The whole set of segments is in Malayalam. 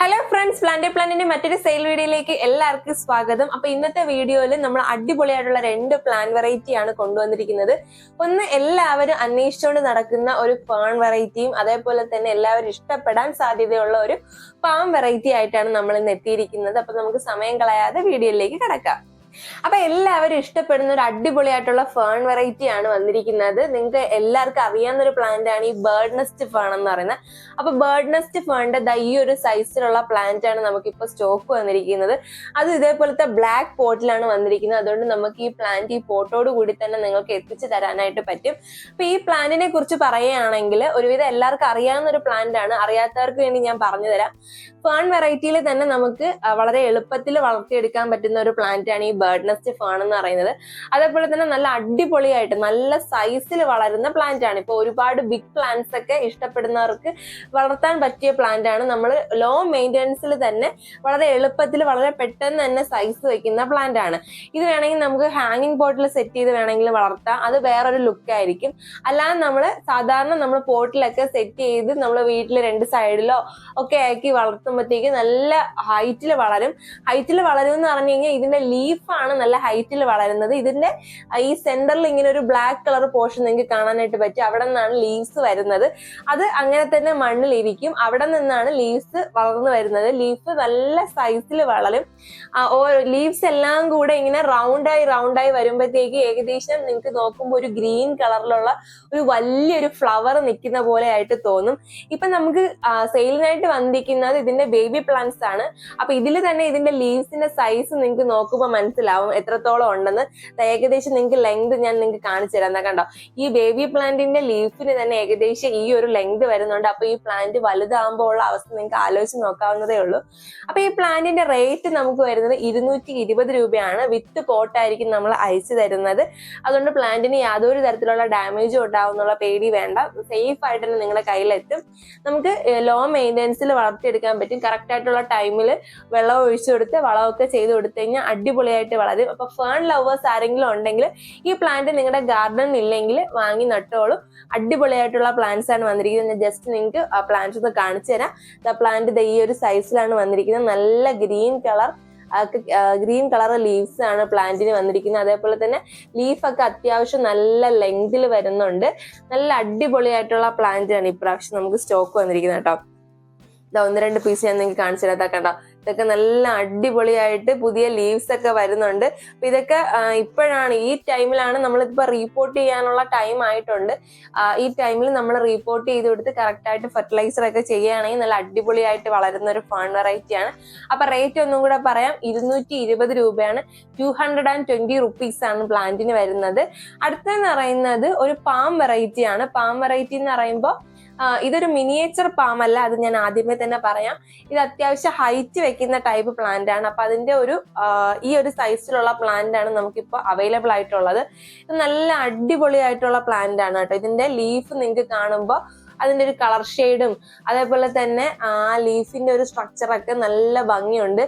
ഹലോ ഫ്രണ്ട്സ് പ്ലാന്റ് പ്ലാന്റിന്റെ മറ്റൊരു സെയിൽ വീഡിയോയിലേക്ക് എല്ലാവർക്കും സ്വാഗതം. അപ്പൊ ഇന്നത്തെ വീഡിയോയിൽ നമ്മൾ അടിപൊളിയായിട്ടുള്ള രണ്ട് പ്ലാൻ വെറൈറ്റിയാണ് കൊണ്ടുവന്നിരിക്കുന്നത്. ഒന്ന് എല്ലാവരും അന്വേഷിച്ചുകൊണ്ട് നടക്കുന്ന ഒരു ഫേൺ വെറൈറ്റിയും അതേപോലെ തന്നെ എല്ലാവരും ഇഷ്ടപ്പെടാൻ സാധ്യതയുള്ള ഒരു പാം വെറൈറ്റി ആയിട്ടാണ് നമ്മൾ ഇന്ന് എത്തിയിരിക്കുന്നത്. അപ്പൊ നമുക്ക് സമയം കളയാതെ വീഡിയോയിലേക്ക് കിടക്കാം. അപ്പൊ എല്ലാവരും ഇഷ്ടപ്പെടുന്ന ഒരു അടിപൊളിയായിട്ടുള്ള ഫേൺ വെറൈറ്റി ആണ് വന്നിരിക്കുന്നത്. നിങ്ങൾക്ക് എല്ലാവർക്കും അറിയാവുന്ന ഒരു പ്ലാന്റ് ആണ് ഈ ബേർഡ് നെസ്റ്റ് ഫേൺ എന്ന് പറയുന്നത്. അപ്പൊ ബേർഡ് നെസ്റ്റ് ഫേണിന്റെ ഈ ഒരു സൈസിലുള്ള പ്ലാന്റ് ആണ് നമുക്കിപ്പോ സ്റ്റോക്ക് വന്നിരിക്കുന്നത്. അത് ഇതേപോലത്തെ ബ്ലാക്ക് പോട്ടിലാണ് വന്നിരിക്കുന്നത്. അതുകൊണ്ട് നമുക്ക് ഈ പ്ലാന്റ് ഈ പോട്ടോട് കൂടി തന്നെ നിങ്ങൾക്ക് എത്തിച്ചു തരാനായിട്ട് പറ്റും. അപ്പൊ ഈ പ്ലാന്റിനെ കുറിച്ച് പറയുകയാണെങ്കിൽ ഒരുവിധം എല്ലാവർക്കും അറിയാവുന്ന ഒരു പ്ലാന്റ് ആണ്. അറിയാത്തവർക്ക് വേണ്ടി ഞാൻ പറഞ്ഞു തരാം. ഫേൺ വെറൈറ്റിയിൽ തന്നെ നമുക്ക് വളരെ എളുപ്പത്തിൽ വളർത്തിയെടുക്കാൻ പറ്റുന്ന ഒരു പ്ലാന്റ് ആണ് ഈ ബേർഡ് നെസ്റ്റ് ഫേൺ എന്ന് പറയുന്നത്. അതേപോലെ തന്നെ നല്ല അടിപൊളിയായിട്ട് നല്ല സൈസിൽ വളരുന്ന പ്ലാന്റ് ആണ്. ഇപ്പൊ ഒരുപാട് ബിഗ് പ്ലാന്റ്സ് ഒക്കെ ഇഷ്ടപ്പെടുന്നവർക്ക് വളർത്താൻ പറ്റിയ പ്ലാന്റ് ആണ്. നമ്മൾ ലോ മെയിന്റനൻസിൽ തന്നെ വളരെ എളുപ്പത്തിൽ വളരെ പെട്ടെന്ന് തന്നെ സൈസ് വെക്കുന്ന പ്ലാന്റ് ആണ്. ഇത് വേണമെങ്കിൽ നമുക്ക് ഹാങ്ങിങ് പോട്ടിൽ സെറ്റ് ചെയ്ത് വേണമെങ്കിൽ വളർത്താം. അത് വേറൊരു ലുക്ക് ആയിരിക്കും. അല്ലാതെ നമ്മൾ സാധാരണ നമ്മൾ പോട്ടിലൊക്കെ സെറ്റ് ചെയ്ത് നമ്മൾ വീട്ടിൽ രണ്ട് സൈഡിലോ ഒക്കെ ആക്കി വളർത്തുമ്പോഴത്തേക്ക് നല്ല ഹൈറ്റിൽ വളരും. ഹൈറ്റിൽ വളരും എന്ന് പറഞ്ഞു കഴിഞ്ഞാൽ ഇതിന്റെ ലീഫാണ് നല്ല ഹൈറ്റിൽ വളരുന്നത്. ഇതിന്റെ ഈ സെന്ററിൽ ഇങ്ങനെ ഒരു ബ്ലാക്ക് കളർ പോർഷൻ നിങ്ങൾക്ക് കാണാനായിട്ട് പറ്റും. അവിടെ നിന്നാണ് ലീവ്സ് വരുന്നത്. അത് അങ്ങനെ തന്നെ മണ്ണിൽ ഇരിക്കും. അവിടെ നിന്നാണ് ലീവ്സ് വളർന്നു വരുന്നത്. ലീഫ് നല്ല സൈസിൽ വളരും. ലീവ്സ് എല്ലാം കൂടെ ഇങ്ങനെ റൗണ്ടായി റൗണ്ടായി വരുമ്പോഴത്തേക്ക് ഏകദേശം നിങ്ങൾക്ക് നോക്കുമ്പോൾ ഒരു ഗ്രീൻ കളറിലുള്ള ഒരു വലിയൊരു ഫ്ലവർ നിൽക്കുന്ന പോലെ ആയിട്ട് തോന്നും. ഇപ്പൊ നമുക്ക് സെയിലിനായിട്ട് വന്നിരിക്കുന്നത് ഇതിന്റെ ബേബി പ്ലാന്റ്സ് ആണ്. അപ്പൊ ഇതിൽ തന്നെ ഇതിന്റെ ലീവ്സിന്റെ സൈസ് നിങ്ങൾക്ക് നോക്കുമ്പോൾ മനസ്സിലാവും. എത്രത്തോളം ഉണ്ടെന്ന്. ഏകദേശം നിങ്ങൾക്ക് ലെങ്ത് ഞാൻ നിങ്ങൾക്ക് കാണിച്ചു തരാം. കണ്ടോ? ഈ ബേബി പ്ലാന്റിന്റെ ലീഫിന് തന്നെ ഏകദേശം ഈ ഒരു ലെങ്ത് വരുന്നുണ്ട്. അപ്പൊ ഈ പ്ലാന്റ് വലുതാകുമ്പോൾ ഉള്ള അവസ്ഥ നിങ്ങൾക്ക് ആലോചിച്ച് നോക്കാവുന്നതേ ഉള്ളൂ. അപ്പൊ ഈ പ്ലാന്റിന്റെ റേറ്റ് നമുക്ക് വരുന്നത് ഇരുന്നൂറ്റി ഇരുപത് രൂപയാണ്. വിത്ത് പോട്ടായിരിക്കും നമ്മൾ അയച്ചു തരുന്നത്. അതുകൊണ്ട് പ്ലാന്റിന് യാതൊരു തരത്തിലുള്ള ഡാമേജും ഉണ്ടാവുന്നുള്ള പേടി വേണ്ട. സേഫ് ആയിട്ട് തന്നെ നിങ്ങളുടെ കയ്യിലെത്തും. നമുക്ക് ലോ മെയിന്റെനൻസിൽ വളർത്തിയെടുക്കാൻ പറ്റും. കറക്റ്റ് ആയിട്ടുള്ള ടൈമിൽ വെള്ളം ഒഴിച്ചു കൊടുത്ത് വളമൊക്കെ ചെയ്ത് കൊടുത്തു കഴിഞ്ഞാൽ അടിപൊളിയായിട്ട് വളരും അപ്പൊ ഫേൺ ലവേഴ്സ് ആരെങ്കിലും ഉണ്ടെങ്കിൽ ഈ പ്ലാന്റ് നിങ്ങളുടെ ഗാർഡനിൽ ഇല്ലെങ്കിൽ വാങ്ങി നട്ടോളും. അടിപൊളിയായിട്ടുള്ള പ്ലാന്റ്സ് ആണ് വന്നിരിക്കുന്നത്. ഞാൻ ജസ്റ്റ് നിങ്ങൾക്ക് ആ പ്ലാന്റ്സ് ഒന്ന് കാണിച്ചു തരാം. ദ പ്ലാന്റ് ഈ ഒരു സൈസിലാണ് വന്നിരിക്കുന്നത്. നല്ല green colour green colour leaves ആണ് പ്ലാന്റിന് വന്നിരിക്കുന്നത്. അതേപോലെ തന്നെ ലീഫൊക്കെ അത്യാവശ്യം നല്ല ലെങ്തിൽ വരുന്നുണ്ട്. നല്ല അടിപൊളിയായിട്ടുള്ള പ്ലാന്റ് ആണ് ഇപ്രാവശ്യം നമുക്ക് സ്റ്റോക്ക് വന്നിരിക്കുന്നത് കേട്ടോ. ഒന്ന് രണ്ട് പീസ് ഞാൻ നിങ്ങൾക്ക് കാണിച്ചു തരാം. കണ്ടോ? ഇതൊക്കെ നല്ല അടിപൊളിയായിട്ട് പുതിയ ലീവ്സ് ഒക്കെ വരുന്നുണ്ട്. അപ്പൊ ഇതൊക്കെ ഇപ്പോഴാണ് ഈ ടൈമിലാണ് നമ്മളിപ്പോ റീപ്പോർട്ട് ചെയ്യാനുള്ള ടൈം ആയിട്ടുണ്ട്. ഈ ടൈമിൽ നമ്മൾ റീപ്പോർട്ട് ചെയ്ത് കൊടുത്ത് കറക്റ്റ് ആയിട്ട് ഫെർട്ടിലൈസർ ഒക്കെ ചെയ്യുകയാണെങ്കിൽ നല്ല അടിപൊളിയായിട്ട് വളരുന്ന ഒരു ഫാൺ വെറൈറ്റി ആണ്. അപ്പൊ റേറ്റ് ഒന്നും കൂടെ പറയാം. ഇരുന്നൂറ്റി ഇരുപത് രൂപയാണ്. Two hundred and twenty rupees ആണ് പ്ലാന്റിന് വരുന്നത്. അടുത്തെന്ന് പറയുന്നത് ഒരു പാം വെറൈറ്റി ആണ്. പാം വെറൈറ്റി എന്ന് പറയുമ്പോൾ ഇതൊരു മിനിയേച്ചർ പാം അല്ല അത് ഞാൻ ആദ്യമേ തന്നെ പറയാം. ഇത് അത്യാവശ്യം ഹൈറ്റ് വെക്കുന്ന ടൈപ്പ് പ്ലാന്റ് ആണ്. അപ്പൊ അതിന്റെ ഒരു ഈ ഒരു സൈസിലുള്ള പ്ലാന്റ് ആണ് നമുക്കിപ്പോൾ അവൈലബിൾ ആയിട്ടുള്ളത്. ഇത് നല്ല അടിപൊളിയായിട്ടുള്ള പ്ലാന്റ് ആണ് കേട്ടോ. ഇതിന്റെ ലീഫ് നിങ്ങൾക്ക് കാണുമ്പോൾ അതിന്റെ ഒരു കളർ ഷെയ്ഡും അതേപോലെ തന്നെ ആ ലീഫിന്റെ ഒരു സ്ട്രക്ചറൊക്കെ നല്ല ഭംഗിയുണ്ട്.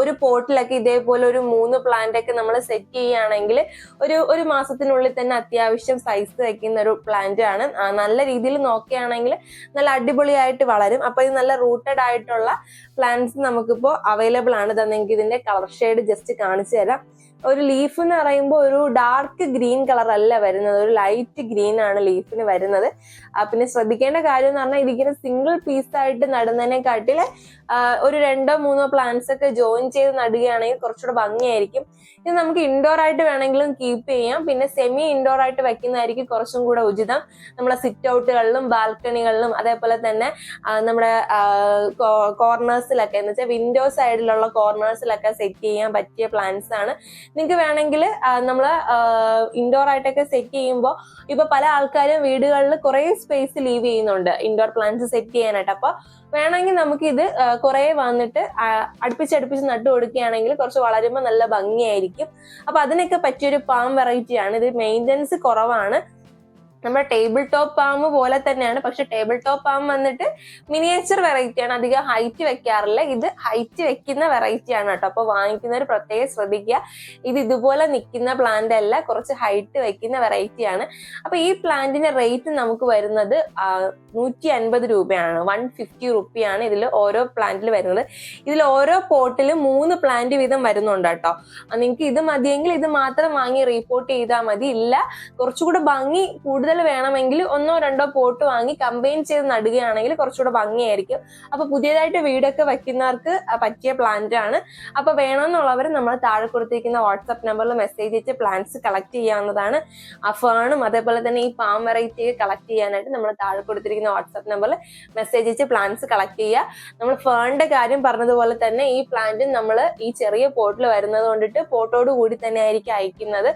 ഒരു പോട്ടിലൊക്കെ ഇതേപോലെ ഒരു മൂന്ന് പ്ലാന്റ് ഒക്കെ നമ്മൾ സെറ്റ് ചെയ്യുകയാണെങ്കിൽ ഒരു ഒരു മാസത്തിനുള്ളിൽ തന്നെ അത്യാവശ്യം സൈസ് വയ്ക്കുന്ന ഒരു പ്ലാന്റ് ആണ്. നല്ല രീതിയിൽ നോക്കുകയാണെങ്കിൽ നല്ല അടിപൊളിയായിട്ട് വളരും. അപ്പൊ ഇത് നല്ല റൂട്ടഡ് ആയിട്ടുള്ള പ്ലാന്റ്സ് നമുക്കിപ്പോൾ അവൈലബിൾ ആണ്. ഇതാ ഇതിന്റെ കളർ ഷെയ്ഡ് ജസ്റ്റ് കാണിച്ചു തരാം. ഒരു ലീഫ് എന്ന് പറയുമ്പോൾ ഒരു ഡാർക്ക് ഗ്രീൻ കളർ അല്ല വരുന്നത്. ഒരു ലൈറ്റ് ഗ്രീൻ ആണ് ലീഫിന് വരുന്നത്. പിന്നെ ശ്രദ്ധിക്കേണ്ട കാര്യം എന്ന് പറഞ്ഞാൽ ഇതിങ്ങനെ സിംഗിൾ പീസ് ആയിട്ട് നടുന്നതിനെക്കാട്ടിൽ ഒരു രണ്ടോ മൂന്നോ പ്ലാന്റ്സ് ഒക്കെ ജോയിൻ ചെയ്ത് നടുകയാണെങ്കിൽ കുറച്ചുകൂടെ ഭംഗിയായിരിക്കും. ഇത് നമുക്ക് ഇൻഡോർ ആയിട്ട് വേണമെങ്കിലും കീപ്പ് ചെയ്യാം. പിന്നെ സെമി ഇൻഡോർ ആയിട്ട് വെക്കുന്നതായിരിക്കും കുറച്ചും കൂടെ ഉചിതം. നമ്മളെ സിറ്റ് ഔട്ടുകളിലും ബാൽക്കണികളിലും അതേപോലെ തന്നെ നമ്മുടെ കോർണേഴ്സിലൊക്കെ എന്ന് വെച്ചാൽ വിൻഡോ സൈഡിലുള്ള കോർണേഴ്സിലൊക്കെ സെറ്റ് ചെയ്യാൻ പറ്റിയ പ്ലാന്റ്സ് ആണ്. നിങ്ങൾക്ക് വേണമെങ്കിൽ നമ്മൾ ഇൻഡോർ ആയിട്ടൊക്കെ സെറ്റ് ചെയ്യുമ്പോൾ ഇപ്പൊ പല ആൾക്കാരും വീടുകളിൽ കുറേ സ്പേസ് ലീവ് ചെയ്യുന്നുണ്ട്. ഇൻഡോർ പ്ലാന്റ്സ് സെറ്റ് ചെയ്യാനായിട്ട്. അപ്പോൾ വേണമെങ്കിൽ നമുക്കിത് കുറെ വന്നിട്ട് അടുപ്പിച്ചടുപ്പിച്ച് നട്ടു കൊടുക്കുകയാണെങ്കിൽ കുറച്ച് വളരുമ്പോൾ നല്ല ഭംഗിയായിരിക്കും. അപ്പൊ അതിനൊക്കെ പറ്റിയൊരു പാം വെറൈറ്റിയാണ് ഇത് മെയിന്റനൻസ് കുറവാണ്. നമ്മുടെ ടേബിൾ ടോപ്പ് പാം പോലെ തന്നെയാണ്. പക്ഷെ ടേബിൾ ടോപ്പ് പാം വന്നിട്ട് മിനിയേച്ചർ വെറൈറ്റി ആണ്. അധികം ഹൈറ്റ് വെക്കാറില്ല. ഇത് ഹൈറ്റ് വെക്കുന്ന വെറൈറ്റി ആണ് കേട്ടോ. അപ്പൊ വാങ്ങിക്കുന്നവർ പ്രത്യേകം ശ്രദ്ധിക്കുക. ഇത് ഇതുപോലെ നിൽക്കുന്ന പ്ലാന്റ് അല്ല. കുറച്ച് ഹൈറ്റ് വെക്കുന്ന വെറൈറ്റി ആണ്. അപ്പൊ ഈ പ്ലാന്റിന്റെ റേറ്റ് നമുക്ക് വരുന്നത് നൂറ്റി അൻപത് രൂപയാണ്. വൺ ഫിഫ്റ്റി റുപ്പിയാണ് ഇതിൽ ഓരോ പ്ലാന്റിൽ വരുന്നത്. ഇതിൽ ഓരോ പോട്ടിലും മൂന്ന് പ്ലാന്റ് വീതം വരുന്നുണ്ട് കേട്ടോ. നിങ്ങൾക്ക് ഇത് മതിയെങ്കിൽ ഇത് മാത്രം വാങ്ങി റീപോർട്ട് ചെയ്താൽ മതി. ഇല്ല കുറച്ചുകൂടെ ഭംഗി കൂടുതൽ വേണമെങ്കിൽ ഒന്നോ രണ്ടോ പോട്ട് വാങ്ങി കമ്പൈൻ ചെയ്ത് നടുകയാണെങ്കിൽ കുറച്ചുകൂടെ ഭംഗിയായിരിക്കും. അപ്പൊ പുതിയതായിട്ട് വീടൊക്കെ വയ്ക്കുന്നവർക്ക് പറ്റിയ പ്ലാന്റ് ആണ്. അപ്പൊ വേണമെന്നുള്ളവർ നമ്മൾ താഴെ കൊടുത്തിരിക്കുന്ന വാട്സപ്പ് നമ്പറിൽ മെസ്സേജ് അയച്ച് പ്ലാന്റ്സ് കളക്ട് ചെയ്യാവുന്നതാണ്. അഫാണും അതേപോലെ തന്നെ ഈ പാം വെറൈറ്റി കളക്ട് ചെയ്യാനായിട്ട് നമ്മൾ താഴെ കൊടുത്തിരിക്കുന്ന വാട്സപ്പ് നമ്പറിൽ മെസ്സേജ് അയച്ച് പ്ലാന്റ്സ് കളക്ട് ചെയ്യുക. നമ്മൾ ഫേണിന്റെ കാര്യം പറഞ്ഞതുപോലെ തന്നെ ഈ പ്ലാന്റും നമ്മൾ ഈ ചെറിയ പോട്ടിൽ വരുന്നത് കൊണ്ടിട്ട് പോട്ടോട് കൂടി തന്നെ ആയിരിക്കും അയക്കുന്നത്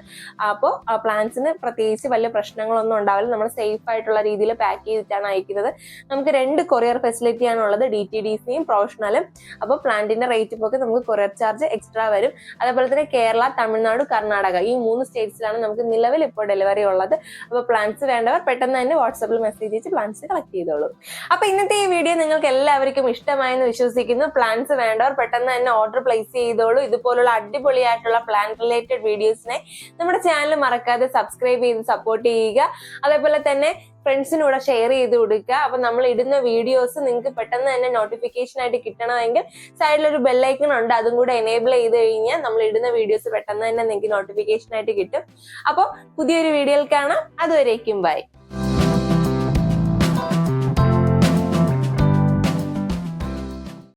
അപ്പോൾ പ്ലാന്റ്സിന് പ്രത്യേകിച്ച് വലിയ പ്രശ്നങ്ങളൊന്നും ഉണ്ടാവില്ല. നമ്മൾ സേഫ് ആയിട്ടുള്ള രീതിയിൽ പാക്ക് ചെയ്തിട്ടാണ് അയക്കുന്നത്. നമുക്ക് രണ്ട് കൊറിയർ ഫെസിലിറ്റി ആണ് ഉള്ളത് ഡി ടി ഡി സിയും പ്രൊഫഷണലും അപ്പോൾ പ്ലാന്റിന്റെ റേറ്റ് പോക്ക് നമുക്ക് കൊറിയർ ചാർജ് എക്സ്ട്രാ വരും. അതേപോലെ തന്നെ കേരള തമിഴ്നാട് കർണാടക ഈ മൂന്ന് സ്റ്റേറ്റ്സിലാണ് നമുക്ക് നിലവിൽ ഇപ്പോൾ ഡെലിവറി ഉള്ളത്. അപ്പോൾ പ്ലാന്റ്സ് വേണ്ടവർ പെട്ടെന്ന് തന്നെ വാട്സാപ്പിൽ മെസ്സേജ് അയച്ച് പ്ലാന്റ്സ് കളക്ട് ചെയ്തോളൂ. അപ്പോൾ ഇന്നത്തെ ഈ വീഡിയോ നിങ്ങൾക്ക് എല്ലാവർക്കും ഇഷ്ടമായെന്ന് വിശ്വസിക്കുന്നു. പ്ലാന്റ്സ് വേണ്ടവർ പെട്ടെന്ന് തന്നെ ഓർഡർ പ്ലേസ് ചെയ്തോളൂ. ഇതുപോലുള്ള അടിപൊളിയായിട്ടുള്ള പ്ലാൻ റിലേറ്റഡ് വീഡിയോസിനെ നമ്മുടെ ചാനൽ മറക്കാതെ സബ്സ്ക്രൈബ് ചെയ്ത് സപ്പോർട്ട് ചെയ്യുക. അതേപോലെ തന്നെ ഫ്രണ്ട്സിനൂടെ ഷെയർ ചെയ്ത് കൊടുക്കുക. അപ്പൊ നമ്മൾ ഇടുന്ന വീഡിയോസ് നിങ്ങൾക്ക് പെട്ടെന്ന് തന്നെ നോട്ടിഫിക്കേഷൻ ആയിട്ട് കിട്ടണമെങ്കിൽ സൈഡിൽ ഒരു ബെല്ലൈക്കൺ ഉണ്ട്. അതും കൂടെ എനേബിൾ ചെയ്ത് കഴിഞ്ഞാൽ നമ്മൾ ഇടുന്ന വീഡിയോസ് പെട്ടെന്ന് തന്നെ നിങ്ങൾക്ക് നോട്ടിഫിക്കേഷൻ ആയിട്ട് കിട്ടും. അപ്പോൾ പുതിയൊരു വീഡിയോയിൽ കാണാം. അതുവരേക്കും ബൈ